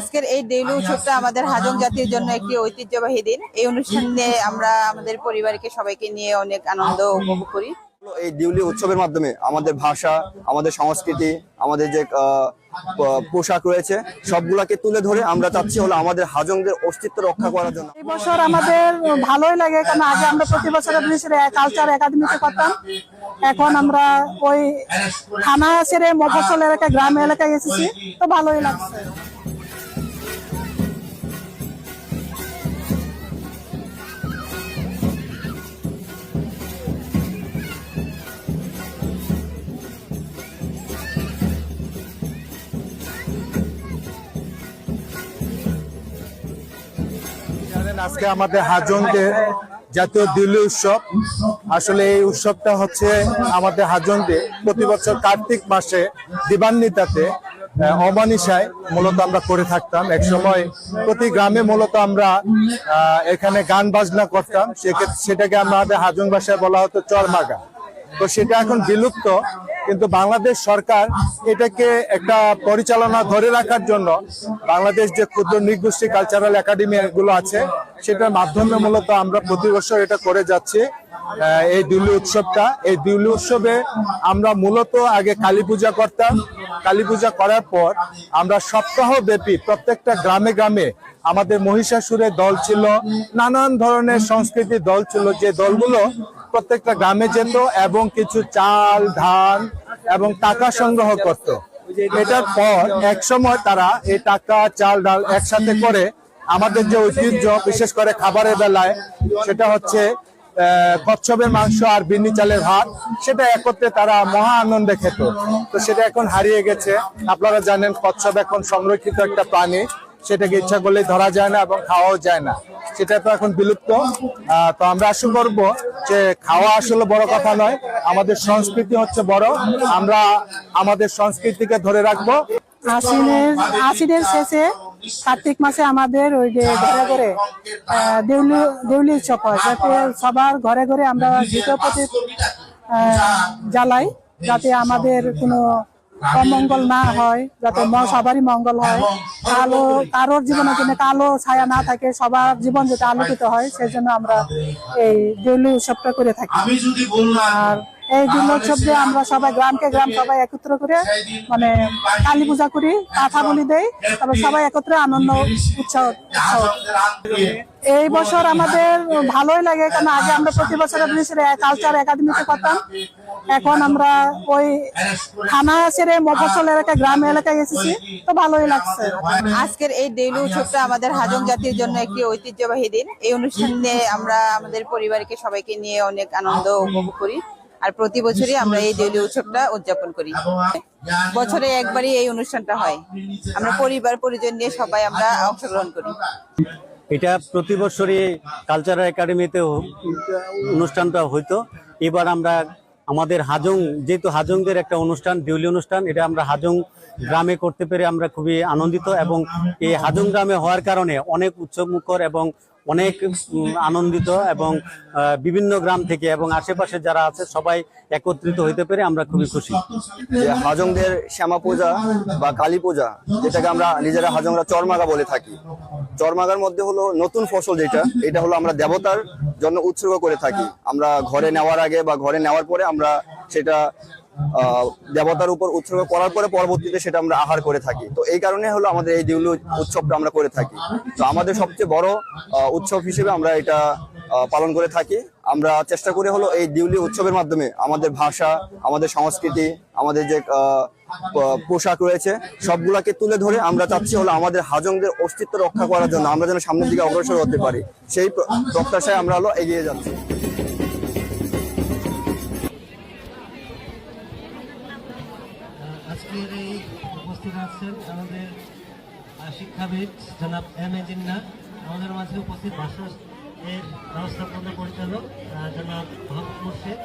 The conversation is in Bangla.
আজকের এই ডেইলি উৎসবটা আমাদের হাজং জাতির জন্য একটি ঐতিহ্যবাহী দিন। এই অনুষ্ঠানে আমরা আমাদের পরিবারকে সবাইকে নিয়ে অনেক আনন্দ উপভোগ করি। এই দিউলি উৎসবের মাধ্যমে আমাদের ভাষা আমাদের সংস্কৃতি আমাদের যে আহ, পোশাক রয়েছে সবগুলাকে তুলে ধরে আমরা চাচ্ছি হলো আমাদের হাজংদের অস্তিত্ব রক্ষা করার জন্য। এই বছর আমাদের ভালোই লাগে কারণ আগে আমরা প্রতি বছর কালচার একাডেমিতে করতাম। এখন আমরা ওই থানা ছেড়ে মফসল এলাকায় গ্রাম এলাকায় এসেছি তো ভালোই লাগছে। আজকে আমাদের হাজনকে জাতীয় দিল্লি উৎসব। আসলে এই উৎসবটা হচ্ছে আমাদের হাজনকে প্রতি বছর কার্তিক মাসে দিবান্বিতাতে অমানিসায় মূলত আমরা করে থাকতাম। এক সময় প্রতি গ্রামে মূলত আমরা এখানে গান বাজনা করতাম। সেক্ষেত্রে সেটাকে আমাদের হাজং ভাষায় বলা হতো চরমাগা। তো সেটা এখন বিলুপ্ত, কিন্তু বাংলাদেশ সরকার এটাকে একটা পরিচালনা ধরে রাখার জন্য বাংলাদেশ যে ক্ষুদ্র নৃগোষ্ঠী কালচারাল একাডেমি গুলো আছে, সেটার মাধ্যমে মূলত আমরা প্রতি বছর এটা করে যাচ্ছি। এই দিল্লি উৎসবটা। এই দিল্লি উৎসবে আমরা মূলত আগে কালী পূজা করতাম। কালী পূজা করার পর আমরা সপ্তাহ ব্যাপী প্রত্যেকটা গ্রামে গ্রামে আমাদের মহিষাসুরের দল ছিল, নানান ধরনের সংস্কৃতির দল ছিল। যে দলগুলো প্রত্যেকটা গ্রামে যেত এবং কিছু চাল, ধান এবং টাকা সংগ্রহ করত। এটার পর এক সময় তারা এই টাকা, চাল ডাল একসাথে করে আমাদের যে ঐতিহ্য, বিশেষ করে খাবারের বেলায়, সেটা হচ্ছে কচ্ছপের মাংস আর বিন্নি চালের ভাত, সেটা একত্রে তারা মহা আনন্দে খেত। তো সেটা এখন হারিয়ে গেছে। আপনারা জানেন, কচ্ছপ এখন সংরক্ষিত একটা প্রাণী। সেটাকে ইচ্ছা করলে ধরা যায় না এবং খাওয়াও যায় না। সেটা তো এখন বিলুপ্ত। তো আমরা আশা করব যে খাওয়া আসলে বড় কথা নয়, আমাদের সংস্কৃতি হচ্ছে বড়। আমরা আমাদের সংস্কৃতিকে ধরে রাখব। আশ্বিনের আশ্বিনের শেষে কার্তিক মাসে আমাদের ওই যে ঘরে ঘরে দেউলি দেউলি উৎসব হয়, যাতে সবার ঘরে ঘরে আমরা দ্বিতীয় জ্বালাই, যাতে আমাদের কোনো অমঙ্গল না হয় যাতে সবারই মঙ্গল হয় কালো কারোর জীবনের জন্য কালো ছায়া না থাকে সবার জীবন যাতে আলোকিত হয় সেই জন্য আমরা এই দেউলি উৎসবটা করে থাকি। আর এই দুর্গোৎসব দিয়ে আমরা সবাই গ্রামকে গ্রাম সবাই একত্র করে মানে কালী পূজা করি, কাঁথা বলি দেই তারপর সবাই একত্রে আনন্দ উৎসব উৎসব। এই বছর আমাদের ভালোই লাগে, কারণ আগে আমরা প্রতি বছর কালচার একাডেমিতে করতাম। এখন আমরা ওই থানা ছেড়ে মফসল এলাকায়, গ্রাম এলাকায় এসেছি, তো ভালোই লাগছে। আজকের এই ডেইলি উৎসবটা আমাদের হাজং জাতির জন্য একটি ঐতিহ্যবাহী দিন। এই অনুষ্ঠানে আমরা আমাদের পরিবারকে সবাইকে নিয়ে অনেক আনন্দ উপভোগ করি। আর প্রতি বছরই আমরা এই ডেইলি উৎসবটা উদযাপন করি। বছরে একবারই এই অনুষ্ঠানটা হয়। আমরা পরিবার, পরিজন নিয়ে সবাই আমরা অংশগ্রহণ করি। এটা প্রতি বছরই কালচারাল একাডেমিতে অনুষ্ঠানটা হইতো। এবার আমরা আমাদের হাজং যেহেতু হাজংদের একটা অনুষ্ঠান ডিউলি অনুষ্ঠান, এটা আমরা হাজং গ্রামে করতে পেরে আমরা খুবই আনন্দিত এবং এই হাজং গ্রামে হওয়ার কারণে অনেক উৎসবমুখর এবং অনেক আনন্দিত এবং বিভিন্ন গ্রাম থেকে এবং আশেপাশে যারা আছে সবাই একত্রিত হইতে পেরে আমরা খুবই খুশি। হাজংদের শ্যামা পূজা বা কালী পূজা, যেটাকে আমরা নিজেরা হাজংরা চরমাগা বলে থাকি। চরমাগার মধ্যে হলো নতুন ফসল যেটা, এটা হলো আমরা দেবতার জন্য উৎসর্গ করে থাকি। আমরা ঘরে নেওয়ার আগে বা ঘরে নেওয়ার পরে আমরা সেটা দেবতার উপর উৎসর্গ করার পরে পরবর্তীতে সেটা আমরা আহার করে থাকি। তো এই কারণে হলো আমাদের এই দিউলি উৎসবটা আমরা করে থাকি। তো আমাদের সবচেয়ে বড় উৎসব হিসেবে আমরা এটা পালন করে থাকি। আমরা চেষ্টা করি হলো এই দিউলি উৎসবের মাধ্যমে আমাদের ভাষা, আমাদের সংস্কৃতি, আমাদের যে পোশাক রয়েছে, সবগুলাকে তুলে ধরে আমরা চাচ্ছি হলো আমাদের হাজংদের অস্তিত্ব রক্ষা করার জন্য আমরা যেন সামনের দিকে অগ্রসর হতে পারি। সেই প্রত্যাশায় আমরা হলো এগিয়ে যাচ্ছি। আজকের এই উপস্থিত আছেন আমাদের শিক্ষাবিদ জনাব এম এ জিন্না। আমাদের মাঝে উপস্থিত ভাষা এর ব্যবস্থাপনা পরিচালক জনাব মোহাম্মদ মুর্শিদ।